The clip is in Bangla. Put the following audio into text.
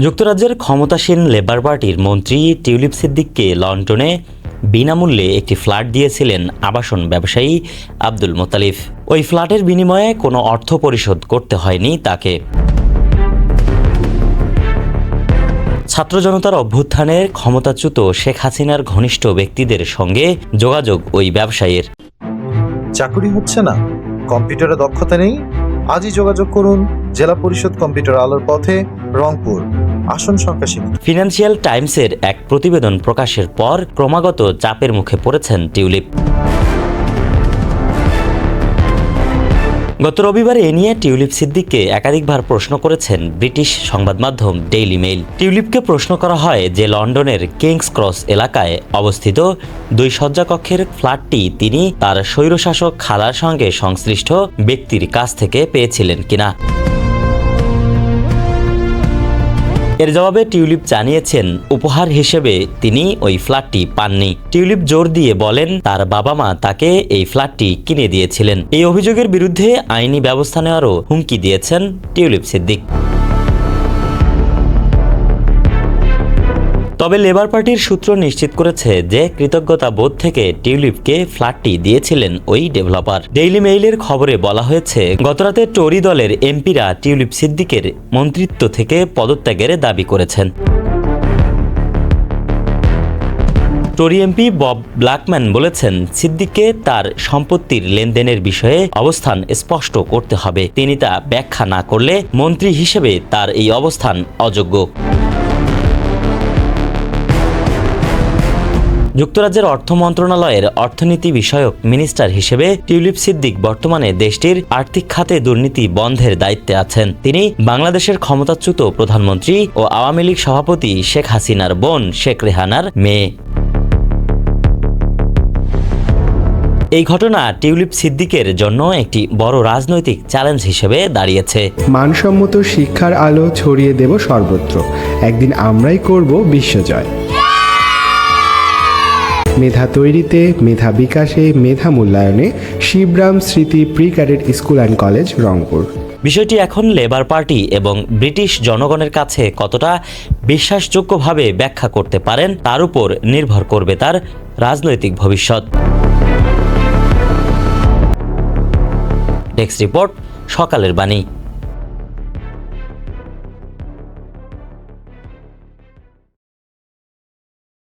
যুক্তরাজ্যের ক্ষমতাসীন লেবার পার্টির মন্ত্রী টিউলিপ সিদ্দিককে লন্ডনে বিনামূল্যে একটি ফ্ল্যাট দিয়েছিলেন আবাসন ব্যবসায়ী আব্দুল মোতালিফ ওই ফ্ল্যাটের বিনিময়ে কোনো অর্থ পরিশোধ করতে হয়নি তাকে। ছাত্র জনতার অভ্যুত্থানের ক্ষমতাচ্যুত শেখ হাসিনার ঘনিষ্ঠ ব্যক্তিদের সঙ্গে যোগাযোগ ওই ব্যবসায়ীর। চাকুরি হচ্ছে না। কম্পিউটারে দক্ষতা নেই। আজই যোগাযোগ করুন। জেলা পরিষদ কম্পিউটার আলোর পথে রংপুর। আসন সংখ্যা সীমিত ফিনান্সিয়াল টাইমসের এক প্রতিবেদন প্রকাশের পর ক্রমাগত চাপের মুখে পড়েছেন টিউলিপ। গত রবিবার এ নিয়ে টিউলিপ সিদ্দিককে একাধিকবার প্রশ্ন করেছেন ব্রিটিশ সংবাদ মাধ্যম ডেইলি মেইল। টিউলিপকে প্রশ্ন করা হয় যে লন্ডনের কিংস ক্রস এলাকায় অবস্থিত দুই শয্যাকক্ষের ফ্ল্যাটটি তিনি তার স্বৈরশাসক খালার সঙ্গে সংশ্লিষ্ট ব্যক্তির কাছ থেকে পেয়েছিলেন কিনা। এর জবাবে টিউলিপ জানিয়েছেন, উপহার হিসেবে তিনি ওই ফ্ল্যাটটি পাননি। টিউলিপ জোর দিয়ে বলেন, তার বাবা মা তাকে এই ফ্ল্যাটটি কিনে দিয়েছিলেন। এই অভিযোগের বিরুদ্ধে আইনি ব্যবস্থা নেওয়ারও হুমকি দিয়েছেন টিউলিপ সিদ্দিক। তবে লেবার পার্টির সূত্র নিশ্চিত করেছে যে কৃতজ্ঞতা বোধ থেকে টিউলিপকে ফ্ল্যাটটি দিয়েছিলেন ওই ডেভেলপার। ডেইলি মেইলের খবরে বলা হয়েছে, গতরাতে টরি দলের এমপিরা টিউলিপ সিদ্দিকের মন্ত্রিত্ব থেকে পদত্যাগের দাবি করেছেন। টরি এমপি বব ব্ল্যাকম্যান বলেছেন, সিদ্দিককে তার সম্পত্তির লেনদেনের বিষয়ে অবস্থান স্পষ্ট করতে হবে। তিনি তা ব্যাখ্যা না করলে মন্ত্রী হিসেবে তার এই অবস্থান অযোগ্য। যুক্তরাজ্যের অর্থ মন্ত্রণালয়ের অর্থনীতি বিষয়ক মিনিস্টার হিসেবে টিউলিপ সিদ্দিক বর্তমানে দেশটির আর্থিক খাতে দুর্নীতি বন্ধের দায়িত্বে আছেন। তিনি বাংলাদেশের ক্ষমতাচ্যুত প্রধানমন্ত্রী ও আওয়ামী লীগ সভাপতি শেখ হাসিনার বোন শেখ রেহানার মেয়ে। এই ঘটনা টিউলিপ সিদ্দিকের জন্য একটি বড় রাজনৈতিক চ্যালেঞ্জ হিসেবে দাঁড়িয়েছে। মানসম্মত শিক্ষার আলো ছড়িয়ে দেব সর্বত্র। একদিন আমরাই করব বিশ্বজয়। মেধা তৈরিতে, মেধা বিকাশে, মেধা মূল্যায়নে Shibram Smriti pre cadet school and college, Rangpur. বিষয়টি এখন লেবার পার্টি এবং ব্রিটিশ জনগণের কাছে কতটা বিশ্বাসযোগ্যভাবে ব্যাখ্যা করতে পারেন, তার উপর নির্ভর করবে তার রাজনৈতিক ভবিষ্যৎ। ডেস্ক রিপোর্ট, সকালের বাণী।